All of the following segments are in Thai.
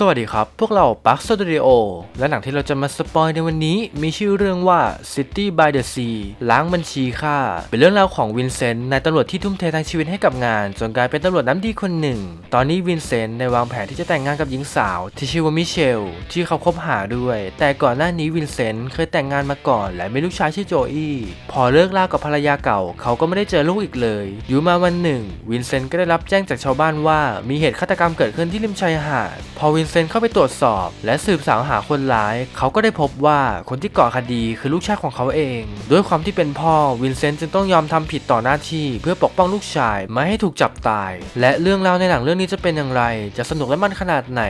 สวัสดีครับ พวกเราปักสตูดิโอและหนังที่เราจะมาสปอยในวันนี้มีชื่อเรื่องว่า City by the Sea ล้างบัญชีค่า เป็นเรื่องราวของวินเซนต์นายตำรวจที่ทุ่มเททางชีวิตให้กับงาน จนกลายเป็นตำรวจน้ำดีคนหนึ่ง ตอนนี้วินเซนต์ได้วางแผนที่จะแต่งงานกับหญิงสาว ที่ชื่อว่ามิเชล ที่เขาคบหาด้วย แต่ก่อนหน้านี้วินเซนต์เคยแต่งงานมาก่อน และมีลูกชายชื่อโจอี้พอเลิกลากับภรรยาเก่า เขาก็ไม่ได้เจอลูกอีกเลย อยู่มาวันหนึ่ง วินเซนต์ก็ได้รับแจ้งจากชาวบ้านว่ามีเหตุฆาตกรรมเกิดขึ้นที่ริมชายหาดพอวินเซนเข้าไปตรวจสอบ และสืบสาวหาคนร้าย เขาก็ได้พบว่าคนที่ก่อคดีคือลูกชายของเขาเอง ด้วยความที่เป็นพ่อวินเซนต์จึงต้องยอมทำผิดต่อหน้าที่ เพื่อปกป้องลูกชายไม่ให้ถูกจับตาย และเรื่องราวในหนังเรื่องนี้จะเป็นอย่างไร จะสนุกและมันขนาดไหน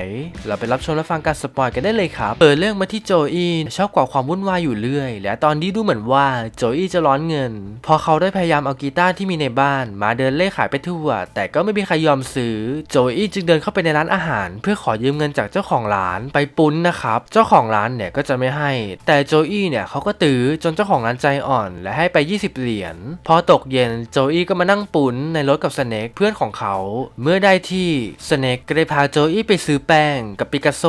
เราไปรับชมและฟังการสปอยกันได้เลยครับเปิดเรื่องมาที่โจอี้ชอบก่อความวุ่นวายอยู่เรื่อย และตอนนี้ดูเหมือนว่าโจอี้จะร้อนเงิน พอเขาได้พยายามเอากีตาร์ที่มีในบ้าน มาเดินเล่ขายไปทั่ว แต่ก็ไม่มีใครยอมซื้อโจอี้จึงเดินเข้าไปในร้านอาหาร เพื่อขอยืมเงินจากเจ้าของร้านไปปุ้นนะครับ เจ้าของร้านเนี่ยก็จะไม่ให้ แต่โจอี้เนี่ยเขาก็ตื้อจนเจ้าของร้านใจอ่อน และให้ไป 20 เหรียญ พอตกเย็นโจอี้ก็มานั่งปุ้นในรถกับสเน็กเพื่อนของเขา เมื่อได้ที่สเน็กก็ได้พาโจอี้ไปซื้อแป้งกับปิกัสโซ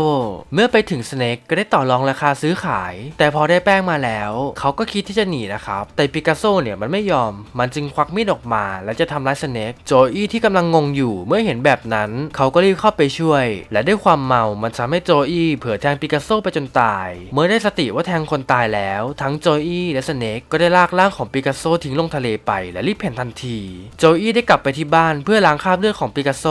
เมื่อไปถึงสเน็กก็ได้ต่อรองราคาซื้อขาย แต่พอได้แป้งมาแล้ว เขาก็คิดที่จะหนีนะครับ แต่ปิกัสโซเนี่ยมันไม่ยอม มันจึงควักมีดออกมา และจะทำร้ายสเน็กโจอี้ที่กำลังงงอยู่ เมื่อเห็นแบบนั้น เขาก็รีบเข้าไปช่วย และด้วยความเมามันทำให้โจอี้เผลอแทงปิกัสโซไปจนตาย เมื่อได้สติว่าแทงคนตายแล้ว ทั้งโจอี้และสเน็กก็ได้ลากร่างของปิกัสโซทิ้งลงทะเลไปและรีบเพ่นทันที โจอี้ได้กลับไปที่บ้านเพื่อล้างคราบเลือดของปิกัสโซ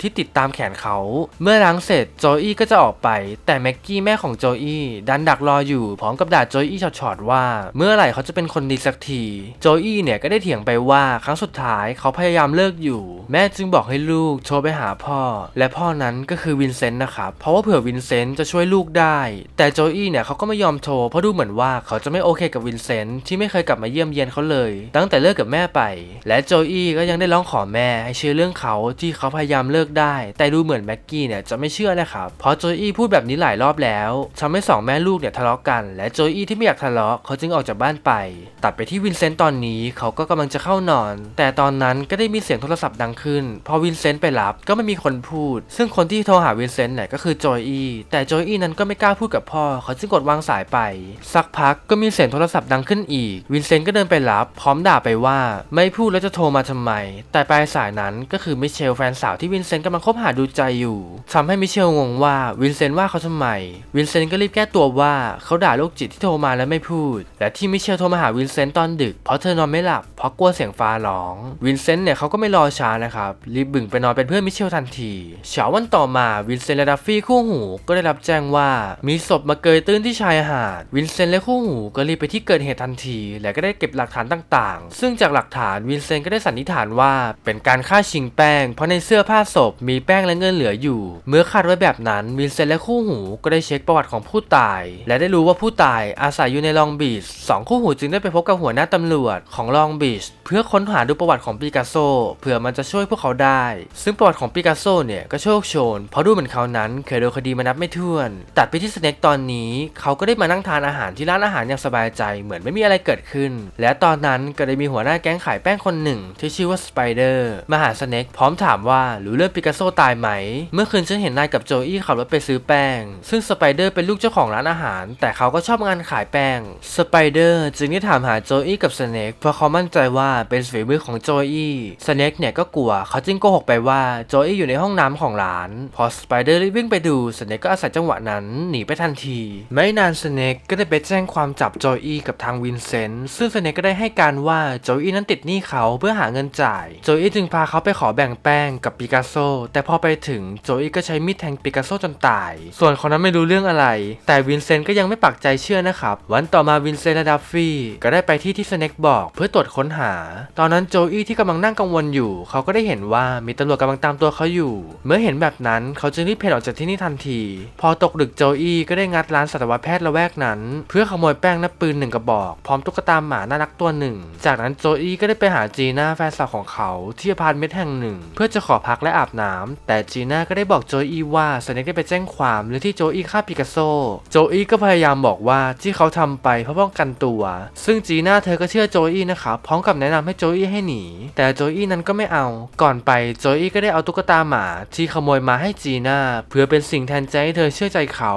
ที่ติดตามแขนเขา เมื่อล้างเสร็จโจอี้ก็จะออกไป แต่แม็กกี้แม่ของโจอี้ดันดักรออยู่พร้อมกับด่าโจอี้ช็อตๆว่า เมื่อไหร่เขาจะเป็นคนดีสักทีโจอี้เนี่ยก็ได้เถียงไปว่าครั้งสุดท้ายเขาพยายามเลิกอยู่ แม่จึงบอกให้ลูกโทรไปหาพ่อ และพ่อนั้นก็คือวินเซนต์นะครับเพราะว่าเผื่อวินเซนต์จะช่วยลูกได้ แต่โจอี้เนี่ยเขาก็ไม่ยอมโทรเพราะดูเหมือนว่าเขาจะไม่โอเคกับวินเซนต์ที่ไม่เคยกลับมาเยี่ยมเยียนเขาเลย ตั้งแต่เลิกกับแม่ไป และโจอี้ก็ยังได้ร้องขอแม่ให้เชื่อเรื่องเขาที่เขาพยายามเลิกได้ แต่ดูเหมือนแม็กกี้เนี่ยจะไม่เชื่อนะครับเพราะโจอี้พูดแบบนี้หลายรอบแล้วทำให้สองแม่ลูกเนี่ยทะเลาะกัน และโจอี้ที่ไม่อยากทะเลาะเขาจึงออกจากบ้านไป ตัดไปที่วินเซนต์ตอนนี้เขาก็กำลังจะเข้านอน แต่ตอนนั้นก็ได้มีเสียงโทรศัพท์ดังขึ้น พอวินเซนต์ไปรับก็ไม่มีคนพูด ซึ่งคนที่โทรหาวินเซนต์เนี่ยก็คือโจอี้แต่โจอี้นั้นก็ไม่กล้าพูดกับพ่อ เขาจึงกดวางสายไป สักพักก็มีเสียงโทรศัพท์ดังขึ้นอีก วินเซนต์ก็เดินไปรับ พร้อมด่าไปว่า ไม่พูดแล้วจะโทรมาทำไม แต่ปลายสายนั้นก็คือมิเชลแฟนสาวที่วินเซนต์กำลังคบหาดูใจอยู่ทำให้มิเชลงงว่าวินเซนต์ว่าเขาทำไม วินเซนต์ก็รีบแก้ตัวว่าเขาด่าโรคจิตที่โทรมาแล้วไม่พูด และที่มิเชลโทรมาหาวินเซนต์ตอนดึกเพราะเธอนอนไม่หลับเพราะกลัวเสียงฟ้าร้อง วินเซนต์เนี่ยเขาก็ไม่รอช้านะครับรีบบึ่งไปนอนเป็นเพื่อนมิเชลทันทีเช้าวันต่อมาวินเซนต์และดัฟฟี่คู่หูก็ได้รับแจ้งว่า มีศพมาเกยตื้นที่ชายหาด วินเซนต์และคู่หูก็รีบไปที่เกิดเหตุทันที และก็ได้เก็บหลักฐานต่างๆ ซึ่งจากหลักฐานวินเซนต์ก็ได้สันนิษฐานว่าเป็นการฆ่าชิงแป้ง เพราะในเสื้อผ้าศพมีแป้งและเงินเหลืออยู่ เมื่อคาดไว้แบบนั้นวินเซนต์และคู่หูก็ได้เช็คประวัติของผู้ตาย และได้รู้ว่าผู้ตายอาศัยอยู่ในลองบีชสองคู่หูจึงได้ไปพบกับหัวหน้าตำรวจของลองบีชเพื่อค้นหาดูประวัติของปิกัสโซเผื่อมันจะช่วยพวกเขาได้ ซึ่งประวัติของปิกัสโซเนี่ยก็โชคโชนเพราะดูเหมือนเขานั้นเคยโดนคดีมานับไม่ถ้วน ตัดไปที่สเน็กตอนนี้เขาก็ได้มานั่งทานอาหารที่ร้านอาหารอย่างสบายใจเหมือนไม่มีอะไรเกิดขึ้น และตอนนั้นก็ได้มีหัวหน้าแก๊งขายแป้งคนหนึ่ง ที่ชื่อว่าสไปเดอร์มาหาสเน็กพร้อมถามว่ารู้เรื่องปิกัสโซตายไหม เมื่อคืนฉันเห็นนายกับโจอี้ขับรถไปซื้อแป้ง ซึ่งสไปเดอร์เป็นลูกเจ้าของร้านอาหาร แต่เขาก็ชอบงานขายแป้งสไปเดอร์จึงได้ถามหาโจอี้กับสเน็กเพราะเขามั่นใจว่าเป็นฝีมือของโจอี้สเน็กเนี่ยก็กลัวเขาจึงโกหกไปว่าโจอี้อยู่ในห้องน้ำของร้าน พอสไปเดอร์รีบวิ่งไปดูสเน็กก็อาศัยจังหวะนั้นหนีไปทันที ไม่นานสเน็กก็ได้ไปแจ้งความจับโจอี้กับทางวินเซนต์ซึ่งสเน็กก็ได้ให้การว่าโจอี้นั้นติดหนี้เขาเพื่อหาเงินจ่ายโจอี้จึงพาเขาไปขอแบ่งแป้งกับปิกัสโซ แต่พอไปถึงโจอี้ก็ใช้มีดแทงปิกัสโซจนตาย ส่วนคนนั้นไม่รู้เรื่องอะไร แต่วินเซนต์ก็ยังไม่ปักใจเชื่อนะครับ วันต่อมาวินเซนต์และดัฟฟี่ก็ได้ไปที่ที่สเน็กบอกเพื่อตรวจค้นหา ตอนนั้นโจอี้ที่กำลังนั่งกังวลอยู่ เขาก็ได้เห็นว่ามีตำรวจกำลังตามตัวเขาอยู่ เมื่อเห็นแบบนั้นเขาจึงรีบเพนออกจากที่นี่ทันที พอตกดึกโจอี้ก็ได้งัดร้านสัตวแพทย์ละแวกนั้น เพื่อขโมยแป้งและปืนหนึ่งกระบอก พร้อมตุ๊กตาหมาน่ารักตัวหนึ่ง จากนั้นโจอี้ก็ได้ไปหาจีน่าแฟนสาวของเขาที่อพาร์ตเมนต์แห่งหนึ่ง เพื่อจะขอพักและอาบน้ำแต่จีน่าก็ได้บอกโจอี้ว่าสเน็กได้ไปแจ้งความเรื่องที่โจอี้ฆ่าปิกัสโซ โจอี้ก็พยายามบอกว่าที่เขาทำไปเพราะป้องกันตัว ซึ่งจีน่าเธอก็เชื่อโจอี้นะครับพร้อมกับแนะนำให้โจอี้ให้หนี แต่โจอี้นั้นก็ไม่เอา ก่อนไปโจอี้ก็ได้เอาตุ๊กตาหมาที่ขโมยมาให้จีน่าเพื่อเป็นสิ่งแทนใจให้เธอเชื่อใจเขา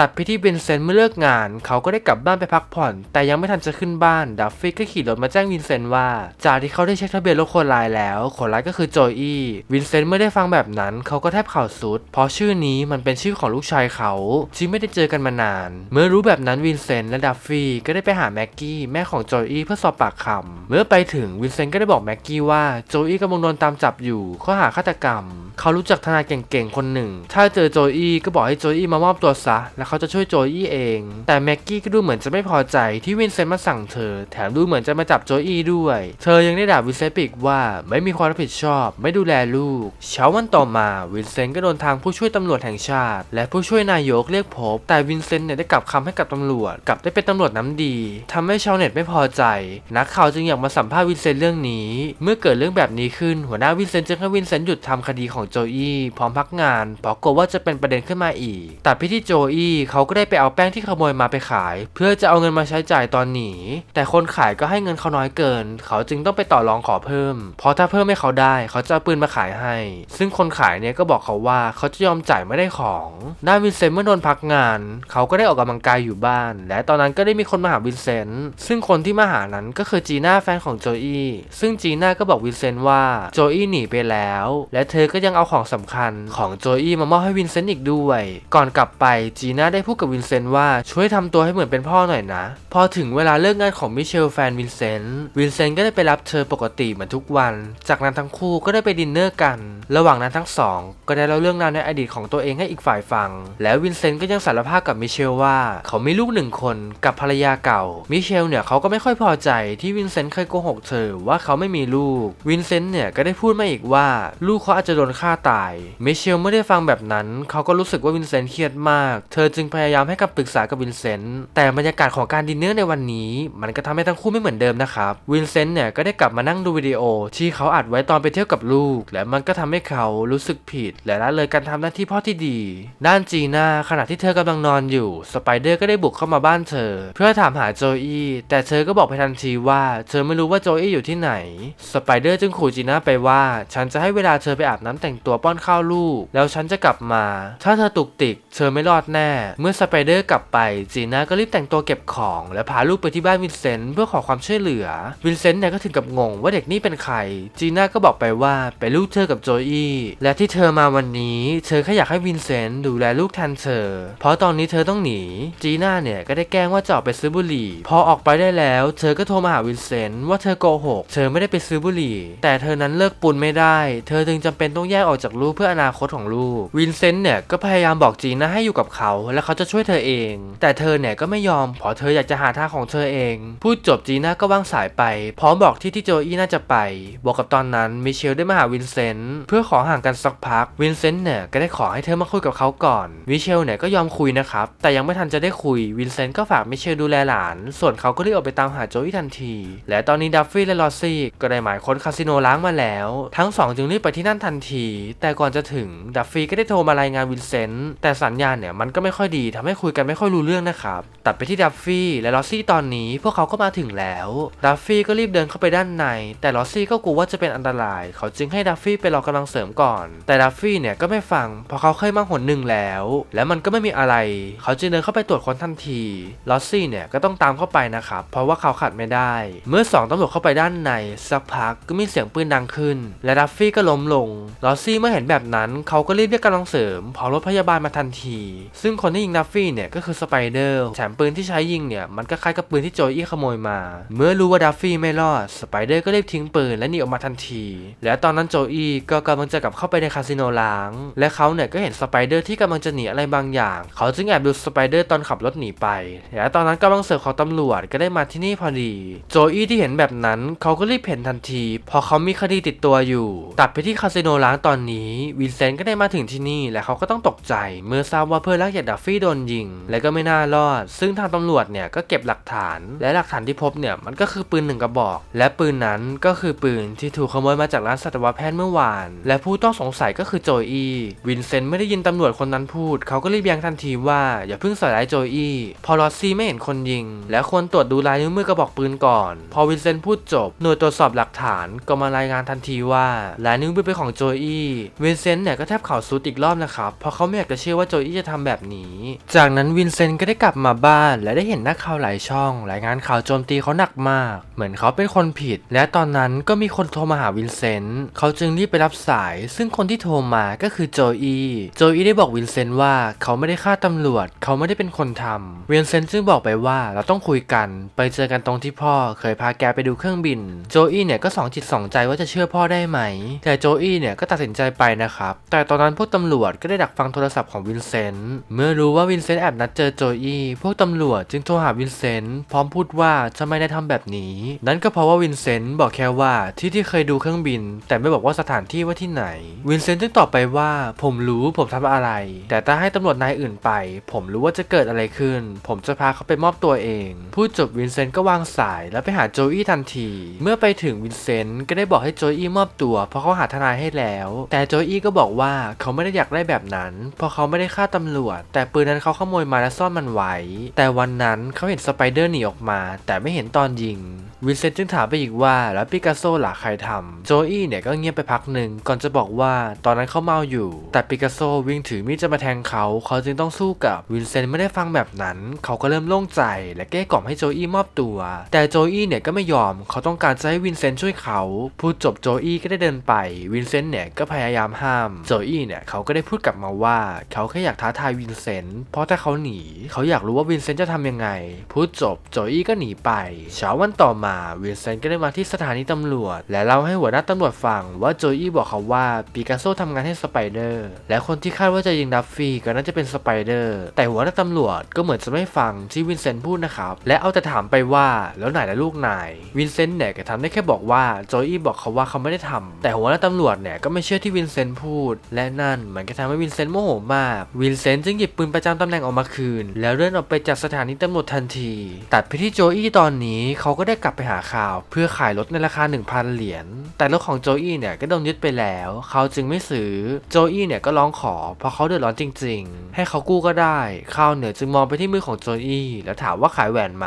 ตัดไปที่วินเซนต์เมื่อเลิกงาน เขาก็ได้กลับบ้านไปพักผ่อน แต่ยังไม่ทันจะขึ้นบ้านดัฟฟี่ก็ขี่รถมาแจ้งวินเซนต์ว่า จากที่เขาได้เช็คทะเบียนรถคนร้ายแล้วคนร้ายก็คือโจอี้วินเซนต์เมื่อได้ฟังแบบนั้น เขาก็แทบเข่าสุด เพราะชื่อนี้มันเป็นชื่อของลูกชายเขาที่ไม่ได้เจอกันมานาน เมื่อรู้แบบนั้นวินเซนต์และดัฟฟี่ก็ได้ไปหาแม็กกี้แม่ของโจอี้เพื่อสอบปากคำเมื่อไปถึงวินเซนต์ก็ได้บอกแม็กกี้ว่าโจอี้กำลังโดนตามจับอยู่ข้อหาฆาตกรรม เขารู้จักทนายเก่งๆคนหนึ่งถ้าเจอโจอี้ก็บอกให้โจอี้มามอบตัวซะ แล้วเขาจะช่วยโจอี้เอง แต่แม็กกี้ก็ดูเหมือนจะไม่พอใจที่วินเซนต์มาสั่งเธอ แถมดูเหมือนจะมาจับโจอี้ด้วย เธอยังได้ด่าวินเซนต์อีกว่าไม่มีความรับผิดชอบ ไม่ดูแลลูก เช้าวันต่อมาวินเซนต์ก็โดนทางผู้ช่วยตำรวจแห่งชาติ และผู้ช่วยนายกเรียกพบ แต่วินเซนต์เนี่ยได้กลับคำให้กับตำรวจ กลับได้เป็นตำรวจน้ำดีทำให้ชาวเน็ตไม่พอใจ นักข่าวจึงอยากมาสัมภาษณ์วินเซนต์เรื่องนี้ เมื่อเกิดเรื่องแบบนี้ขึ้นหัวหน้าวินเซนต์จึงให้วินเซนต์หยุดทำคดีของโจอี้พร้อมพักงานเพราะกลัวว่าาจะเป็นประเด็นขึ้นมาอีก แต่พี่ที่โจอี้เขาก็ได้ไปเอาแป้งที่ขโมยมาไปขาย เพื่อจะเอาเงินมาใช้จ่ายตอนหนีแต่คนขายก็ให้เงินเขาน้อยเกิน เขาจึงต้องไปต่อรองขอเพิ่ม เพราะถ้าเพิ่มให้เขาได้เขาจะเอาปืนมาขายให้ ซึ่งคนขายเนี่ยก็บอกเขาว่าเขาจะยอมจ่ายไม่ได้ของด้านวินเซนต์เมื่อโดนพักงาน เขาก็ได้ออกกำลังกายอยู่บ้าน และตอนนั้นก็ได้มีคนมาหาวินเซนต์ซึ่งคนที่มาหานั้นก็คือจีน่าแฟนของโจอี้ซึ่งจีน่าก็บอกวินเซนต์ว่าโจอี้หนีไปแล้ว และเธอก็ยังเอาของสำคัญของโจอี้มามอบให้วินเซนต์อีกด้วย ก่อนกลับไปจีน่าได้พูดกับวินเซนต์ว่าช่วยทำตัวให้เหมือนเป็นพ่อหน่อยนะ พอถึงเวลาเลิกงานของมิเชลแฟนวินเซนต์วินเซนต์ก็ได้ไปรับเธอปกติเหมือนทุกวัน จากนั้นทั้งคู่ก็ได้ไปดินเนอร์กัน ระหว่างนั้นทั้งสอง ก็ได้เล่าเรื่องราวในอดีตของตัวเองให้อีกฝ่ายฟัง แล้ววินเซนต์ก็ยังสารภาพกับมิเชลว่า เขามีลูกหนึ่งคนกับภรรยาเก่า มิเชลเนี่ยเขาก็ไม่ค่อยพอใจที่วินเซนต์เคยโกหกเธอว่าเขาไม่มีลูก วินเซนต์เนี่ยก็ได้พูดมาอีกว่า ลูกเขาอาจจะโดนฆ่าตาย มิเชลเมื่อได้ฟังแบบนั้นเขาก็รู้สึกว่าวินเซนต์เครียดมาก เธอจึงพยายามให้คำปรึกษากับวินเซนต์แต่บรรยากาศของการดินเนอร์ในวันนี้ มันก็ทำให้ทั้งคู่ไม่เหมือนเดิมนะครับวินเซนต์เนี่ยก็ได้กลับมานั่งดูวิดีโอ ที่เขาอัดไว้ตอนไปเที่ยวกับลูก และมันก็ทำให้เขารู้สึกผิด และละเลยการทำหน้าที่พ่อที่ดี ด้านจีน่าขณะที่เธอกำลังนอนอยู่สไปเดอร์ก็ได้บุกเข้ามาบ้านเธอ เพื่อถามหาโจอี้แต่เธอก็บอกไปทันทีว่า เธอไม่รู้ว่าโจอี้อยู่ที่ไหนสไปเดอร์จึงขู่จีน่าไปว่า ฉันจะให้เวลาเธอไปอาบน้ำแต่งตัวป้อนข้าวลูก แล้วฉันจะกลับมาถ้าเธอตุกติก เธอไม่รอดแน่ เมื่อสไปเดอร์กลับไป จีน่าก็รีบแต่งตัวเก็บของ และพาลูกไปที่บ้านวินเซนต์เพื่อขอความช่วยเหลือ วินเซนต์เนี่ยก็ถึงกับงงว่าเด็กนี่เป็นใคร จีน่าก็บอกไปว่าเป็นลูกเธอกับโจอี้และที่เธอมาวันนี้ เธอแค่อยากให้วินเซนต์ดูแลลูกแทนเธอ เพราะตอนนี้เธอต้องหนี จีน่าเนี่ยก็ได้แกล้งว่าจะออกไปซื้อบุหรี่ พอออกไปได้แล้ว เธอก็โทรมาหาวินเซนต์ว่าเธอโกหก เธอไม่ได้ไปซื้อบุหรี่ แต่เธอนั้นเลิกปุนไม่ได้ เธอจึงจำเป็นต้องแยกออกจากลูกเพื่ออนาคตของลูก วินนเซนต์เนี่ยก็พยายามบอกจีน่าให้อยู่กับเขา และเขาจะช่วยเธอเอง แต่เธอเนี่ยก็ไม่ยอมเพราะเธออยากจะหาทางของเธอเอง พูดจบจีน่าก็วางสายไป พร้อมบอกที่ที่โจอี้น่าจะไป บอกกับตอนนั้นมิเชลได้มาหาวินเซนต์เพื่อขอห่างกันสักพัก วินเซนต์เนี่ยก็ได้ขอให้เธอมาคุยกับเขาก่อน มิเชลเนี่ยก็ยอมคุยนะครับ แต่ยังไม่ทันจะได้คุย วินเซนต์ก็ฝากมิเชลดูแลหลาน ส่วนเขาก็รีบออกไปตามหาโจอี้ทันที และตอนนี้ดัฟฟี่และลอซี่ก็ได้หมายค้นคาสิโนล้างมาแล้ว ทั้งสองจึงรีบไปที่นั่นทันที แต่ก่อนจะถึงดัฟฟี่ก็ได้โทรมารายงานวินเซนต์แต่สัญญาณเนี่ยมันก็ไม่ค่อยดีทำให้คุยกันไม่ค่อยรู้เรื่องนะครับ ตัดไปที่ดัฟฟี่และลอสซี่ตอนนี้พวกเขาก็มาถึงแล้ว ดัฟฟี่ก็รีบเดินเข้าไปด้านใน แต่ลอสซี่ก็กลัวว่าจะเป็นอันตราย เขาจึงให้ดัฟฟี่ไปรอกำลังเสริมก่อน แต่ดัฟฟี่เนี่ยก็ไม่ฟังเพราะเขาเคยมาหนหนึ่งแล้ว แล้วมันก็ไม่มีอะไร เขาจึงเดินเข้าไปตรวจค้นทันทีลอสซี่เนี่ยก็ต้องตามเข้าไปนะครับเพราะว่าเขาขัดไม่ได้ เมื่อสองตำรวจเข้าไปด้านในสักพักก็มีเสียงปืนดังขึ้น และดัฟฟี่ก็ล้มลงลอสซี่เมื่อเห็นแบบนั้นเขาก็รีบเรียกกำลังเสริมพอรถพยาบาลมาทันที ซึ่งคนที่ยิงดัฟฟี่เนี่ยก็คือสไปเดอร์แถมปืนที่ใช้ยิงเนี่ยมันก็คล้ายกับปืนที่โจอี้ขโมยมา เมื่อรู้ว่าดัฟฟี่ไม่รอดสไปเดอร์ก็รีบทิ้งปืนและหนีออกมาทันที และตอนนั้นโจอี้ก็กำลังจะกลับเข้าไปในคาสิโนล้าง และเขาเนี่ยก็เห็นสไปเดอร์ที่กำลังจะหนีอะไรบางอย่าง เขาจึงแอบดูสไปเดอร์ตอนขับรถหนีไป และตอนนั้นกำลังเสิร์ฟของตำรวจก็ได้มาที่นี่พอดี โจอี้ที่เห็นแบบนั้นเขาก็รีบเห็นทันทีเพอเขามีคดีติดตัวอยู่ ตัดไปที่คาสิโนล้างตอนนี้วินเซนต์ก็ได้มาถึงที่นี่และเขาก็ต้องตกใจ เมื่อทราบว่าเพื่อนรักอย่างดัฟฟี่โดนยิง และก็ไม่น่ารอด ซึ่งทางตำรวจเนี่ยก็เก็บหลักฐาน และหลักฐานที่พบเนี่ยมันก็คือปืนหนึ่งกระบอก และปืนนั้นก็คือปืนที่ถูกขโมยมาจากร้านสัตวแพทย์เมื่อวาน และผู้ต้องสงสัยก็คือโจอีวินเซนต์ไม่ได้ยินตำรวจคนนั้นพูด เขาก็รีบยังทันทีว่าอย่าเพิ่งใส่ร้ายโจอี้พอลอซี่ไม่เห็นคนยิง และควรตรวจดูลายนิ้วมือกระบอกปืนก่อน พอวินเซนต์พูดจบ หน่วยตรวจสอบหลักฐานก็มารายงานทันทีว่าลายนิ้วมือเป็นของโจอี้วินเซนต์เนี่ยก็แทบเข่าซุดอีกรอบอบนะครับ เพราะเขาไม่อยากจะเชื่อว่าโจอี้จะทำแบบนี้ จากนั้นวินเซนต์ก็ได้กลับมาบ้าน และได้เห็นนักข่าวหลายช่องรายงานข่าวโจมตีเขาหนักมาก เหมือนเขาเป็นคนผิด และตอนนั้นก็มีคนโทรมาหาวินเซนต์เขาจึงรีบไปรับสาย ซึ่งคนที่โทรมาก็คือโจอี้โจอี้ได้บอกวินเซนต์ว่าเขาไม่ได้ฆ่าตำรวจ เขาไม่ได้เป็นคนทำวินเซนต์จึงบอกไปว่าเราต้องคุยกันไปเจอกันตรงที่พ่อเคยพาแกไปดูเครื่องบิน โจอี้เนี่ยก็สองจิตสองใจว่าจะเชื่อพ่อได้ไหม แต่โจอี้เนี่ยก็ตัดสินใจไปนะครับ แต่ตอนนั้นพวกตำรวจก็ได้ดักฟังโทรศัพท์ของวินเซนต์เมื่อรู้ว่าวินเซนต์แอบนัดเจอโจอี้พวกตำรวจจึงโทรหาวินเซนต์พร้อมพูดว่าทำไมได้ทำแบบนี้ นั่นก็เพราะว่าวินเซนต์บอกแค่ว่าที่ที่เคยดูเครื่องบิน แต่ไม่บอกว่าสถานที่ว่าที่ไหน วินเซนต์จึงตอบไปว่า ผมรู้ผมทำอะไร แต่ถ้าให้ตำรวจนายอื่นไป ผมรู้ว่าจะเกิดอะไรขึ้น ผมจะพาเขาไปมอบตัวเอง พูดจบวินเซนต์ก็วางสายแล้วไปหาโจอี้ทันที เมื่อไปถึงวินเซนต์ก็ได้บอกให้โจอี้มอบตัวเพราะเขาหาทนายให้แล้ว แต่โจอี้ก็บอกว่าเขาไม่ได้อยากได้แบบนั้น เพราะเขาไม่ได้ฆ่าตำรวจ แต่ปืนนั้นเขาขโมยมาและซ่อนมันไว้ แต่วันนั้นเขาเห็นสไปเดอร์หนีออกมา แต่ไม่เห็นตอนยิง วินเซนต์จึงถามไปอีกว่าแล้วปิกัสโซล่ะใครทำโจอี้เนี่ยก็เงียบไปพักหนึ่งก่อนจะบอกว่าตอนนั้นเขาเมาอยู่ แต่ปิกัสโซวิ่งถือมีดจะมาแทงเขาเขาจึงต้องสู้กับวินเซนต์ไม่ได้ฟังแบบนั้น เขาก็เริ่มโล่งใจ และเกลี้ยกล่อมให้โจอี้มอบตัว แต่โจอี้เนี่ยก็ไม่ยอม เขาต้องการจะให้วินเซนต์ช่วยเขาพูดจบโจอี้ก็ได้เดินไป วินเซนต์เนี่ยก็พยายามห้ามโจอี้เนี่ยเขาก็ได้พูดกลับมาว่า เขาแค่อยากท้าทายวินเซนต์เพราะถ้าเขาหนี เขาอยากรู้ว่าวินเซนต์จะทำยังไง พูดจบโจอี้ก็หนีไป เช้าวันต่อมาวินเซนต์ก็ได้มาที่สถานีตำรวจ และเล่าให้หัวหน้าตำรวจฟังว่าโจอี้บอกเขาว่าปิกัสโซทำงานให้สไปเดอร์และคนที่คาดว่าจะยิงดัฟฟี่ก็น่าจะเป็นสไปเดอร์แต่หัวหน้าตำรวจก็เหมือนจะไม่ฟังที่วินเซนต์พูดนะครับและเอาแต่ถามไปว่าแล้วไหนละลูกนายวินเซนต์เนี่ยก็ทำได้แค่บอกว่าโจอี้บอกเขาว่าเขาไม่ได้ทำแต่หัวหน้าตำรวจเนี่ยก็ไม่เชื่อที่วินเซนต์พูด และนั่นมันก็ทำให้วินเซนต์โมโหมาก วินเซนต์จึงหยิบปืนประจำตำแหน่งออกมาคืน แล้วเดินออกไปจากสถานีตำรวจทันที ตัดไปที่โจอี้ตอนนี้เขาก็ได้กลับไปหาข่าว เพื่อขายรถในราคา 1,000 เหรียญ แต่รถของโจอี้เนี่ยก็โดนยึดไปแล้ว เขาจึงไม่ซื้อ โจอี้เนี่ยก็ร้องขอ เพราะเขาเดือดร้อนจริง ๆ ให้เขากู้ก็ได้ข้าวเหนือจึงมองไปที่มือของโจอี้แล้วถามว่าขายแหวนไหม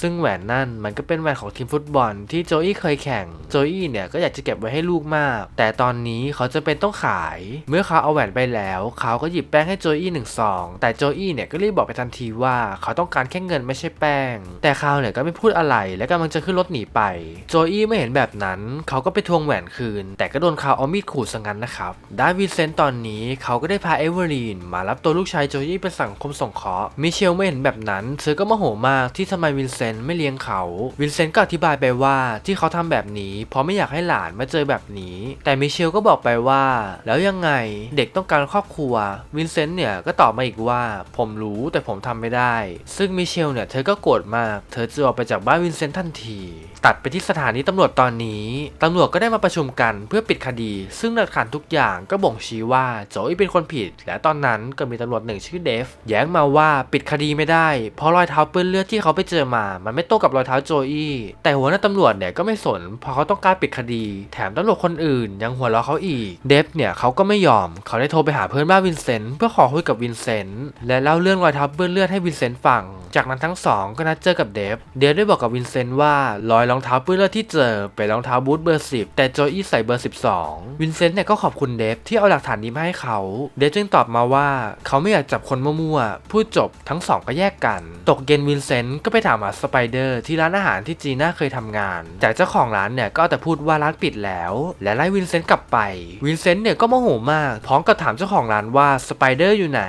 ซึ่งแหวนนั่นมันก็เป็นแหวนของทีมฟุตบอลที่โจอี้เคยแข่ง โจอี้เนี่ยก็อยากจะเก็บไว้ให้ลูกมาก แต่ตอนนี้เขาจะเป็นต้องขาย เมื่อเขาเอาแหวนไปไปแล้ว เขาก็หยิบแป้งให้โจอี้หนึ่งซองแต่โจอี้เนี่ยก็รีบบอกไปทันทีว่าเขาต้องการแค่เงินไม่ใช่แป้ง แต่เขาเนี่ยก็ไม่พูดอะไรและกำลังจะขึ้นรถหนีไป โจอี้ไม่เห็นแบบนั้น เขาก็ไปทวงแหวนคืน แต่ก็โดนเขาเอามีดขู่ซะงั้นนะครับด้านวินเซนต์ตอนนี้เขาก็ได้พาเอเวอรีนมารับตัวลูกชายโจอี้ไปสังคมสงเคราะห์มิเชลไม่เห็นแบบนั้นเธอก็โมโหมากที่ทำไมวินเซนต์ไม่เลี้ยงเขาวินเซนต์ก็อธิบายไปว่าที่เขาทำแบบนี้ เพราะไม่อยากให้หลานมาเจอแบบนี้ แต่มิเชลก็บอกไปว่า แล้วยังไงเด็กต้องการครอบครัว วินเซนต์เนี่ยก็ตอบมาอีกว่า ผมรู้แต่ผมทำไม่ได้ ซึ่งมิเชลเนี่ยเธอก็โกรธมาก เธอจะออกไปจากบ้านวินเซนต์ทันที ตัดไปที่สถานีตำรวจตอนนี้ตำรวจก็ได้มาประชุมกันเพื่อปิดคดี ซึ่งหลักฐานทุกอย่างก็บ่งชี้ว่าโจอี้เป็นคนผิด และตอนนั้นก็มีตำรวจหนึ่งชื่อเดฟแย้งมาว่าปิดคดีไม่ได้ เพราะรอยเท้าเปื้อนเลือดที่เขาไปเจอมา มันไม่ตรงกับรอยเท้าโจอี้แต่หัวหน้าตำรวจเนี่ยก็ไม่สนเพราะเขาต้องการปิดคดี แถมตำรวจคนอื่น ยังหัวเราะเขาอีกเดฟเนี่ยเขาก็ไม่ยอมเขาได้โทรรไปหาเพื่อนบ้านวินเซนต์เพื่อขอคุยกับวินเซนต์และเล่าเรื่องรอยเท้าเปื้อนเลือดให้วินเซนต์ฟัง จากนั้นทั้งสองก็นัดเจอกับเดฟ เดฟได้บอกกับวินเซนต์ว่ารอยรองเท้าเปื้อนเลือดที่เจอเป็นรองเท้าบูทเบอร์10แต่โจอี้ใส่เบอร์12วินเซนต์เนี่ยก็ขอบคุณเดฟที่เอาหลักฐานนี้มาให้เขา เดฟจึงตอบมาว่าเขาไม่อยากจับคนมั่วๆพูดจบทั้งสองก็แยกกัน ตกเย็นวินเซนต์ก็ไปถามหาสไปเดอร์ที่ร้านอาหารที่จีน่าเคยทำงาน แต่เจ้าของร้านเนี่ยก็แต่พูดว่าร้านปิดแล้ว และไล่วินเซนต์กลับไป วินเซนต์เนี่ยก็โมโหมากพร้อมกับถามเจ้าของร้านว่าสไปเดอร์อยู่ไหน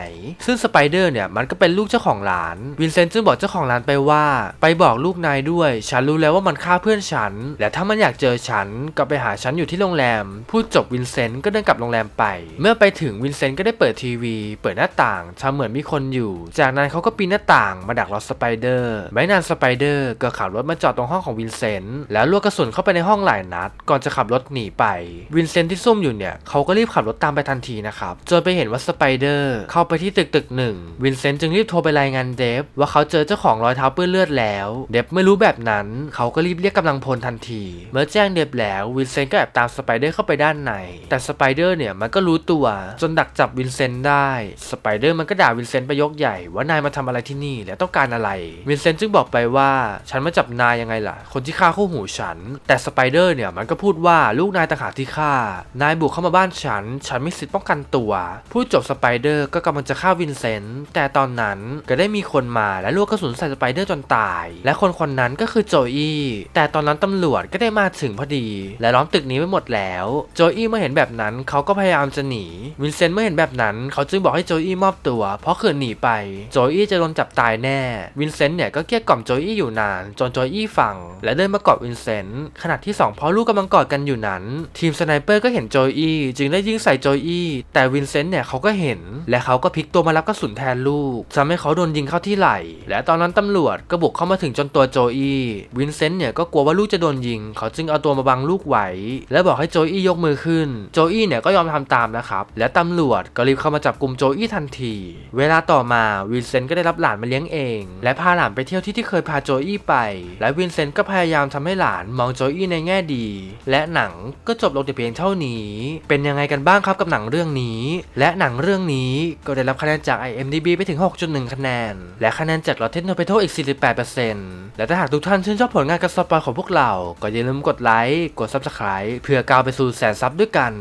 ซึ่งสไปเดอร์เนี่ยมันก็เป็นลูกเจ้าของร้าน วินเซนต์จึงบอกเจ้าของร้านไปว่า ไปบอกลูกนายด้วย ฉันรู้แล้วว่ามันฆ่าเพื่อนฉัน และถ้ามันอยากเจอฉันก็ไปหาฉันอยู่ที่โรงแรม พูดจบวินเซนต์ก็เดินกลับโรงแรมไป เมื่อไปถึงวินเซนต์ก็ได้เปิดทีวี เปิดหน้าต่างทำเหมือนมีคนอยู่ จากนั้นเขาก็ปีนหน้าต่างมาดักรอสไปเดอร์ ไม่นานสไปเดอร์ก็ขับรถมาจอดตรงห้องของวินเซนต์แล้วลวกกระสุนเข้าไปในห้องหลายนัด ก่อนจะขับรถหนีไป วินเซนต์ที่ซุ่มอยู่เนี่ยเขาก็รีบขับรถตามไปทันทีนะครับจนไปเห็นว่าสไปเดอร์เข้าไปที่ตึกตึกหนึ่งวินเซนต์จึงรีบโทรไปรายงานเดฟว่าเขาเจอเจ้าของรอยเท้าเปื้อนเลือดแล้ว เดฟไม่รู้แบบนั้น เขาก็รีบเรียกกำลังพลทันที เมื่อแจ้งเดฟแล้ววินเซนต์ก็แอบตามสไปเดอร์เข้าไปด้านใน แต่สไปเดอร์เนี่ยมันก็รู้ตัว จนดักจับวินเซนต์ได้สไปเดอร์มันก็ด่าวินเซนต์ไปยกใหญ่ว่านายมาทำอะไรที่นี่และต้องการอะไรวินเซนต์จึงบอกไปว่าฉันมาจับนายยังไงล่ะ คนที่ฆ่าคู่หูฉัน แต่สไปเดอร์เนี่ยมันก็พูดว่าลูกนายต่างหากที่ฆ่านายบุกเข้ามาบ้านฉัน ฉันมีสิทธิ์ป้องกันตัวตัว ผู้จบสไปเดอร์ก็กำลังจะฆ่าวินเซนต์แต่ตอนนั้นก็ได้มีคนมาและลูกกระสุนใส่สไปเดอร์จนตาย และคนคนนั้นก็คือโจอี้แต่ตอนนั้นตำรวจก็ได้มาถึงพอดี และล้อมตึกนี้ไว้หมดแล้ว โจอี้เมื่อเห็นแบบนั้นเขาก็พยายามจะหนี วินเซนต์เมื่อเห็นแบบนั้น เขาจึงบอกให้โจอี้มอบตัว เพราะขืนหนีไป โจอี้จะโดนจับตายแน่ วินเซนต์เนี่ยก็เกลี้ยกล่อมโจอี้อยู่นาน จนโจอี้ฟัง และเดินมากอดวินเซนต์ขณะที่สองพ่อลูกกำลังกอดกันอยู่นั้น ทีมสไนเปอร์ก็เห็นโจอี้จึงได้ยิงใส่โจอี้แต่วินเซนต์เนี่ยเขาก็เห็น และเขาก็พลิกตัวมารับกระสุนแทนลูกทำให้เขาโดนยิงเข้าที่ไหล่ และตอนนั้นตำรวจก็บุกเข้ามาถึงจนตัวโจอี้วินเซนต์เนี่ยก็กลัวว่าลูกจะโดนยิง เขาจึงเอาตัวมาบังลูกไว้และบอกให้โจอี้ยกมือขึ้น โจอี้เนี่ยก็ยอมทำตามนะครับ และตำรวจก็รีบเข้ามาจับกลุ่มโจอี้ทันที เวลาต่อมาวินเซนต์ก็ได้รับหลานมาเลี้ยงเอง และพาหลานไปเที่ยวที่ที่เคยพาโจอี้ไป และวินเซนต์ก็พยายามทำให้หลานมองโจอี้ในแง่ดี และหนังก็จบลงแต่เพียงเท่านี้ เป็นยังไงกันบ้างครับกับหนังเรื่องนี้และหนังเรื่องนี้ก็ได้รับคะแนนจาก IMDb ไปถึง 6.1 คะแนน และคะแนนจาก Rotten Tomatoes อีก 48%และถ้าหากทุกท่านชื่นชอบผลงานการสปอยของพวกเรา ก็อย่าลืมกดไลค์ กด Subscribe เพื่อก้าวไปสู่แสนซับด้วยกัน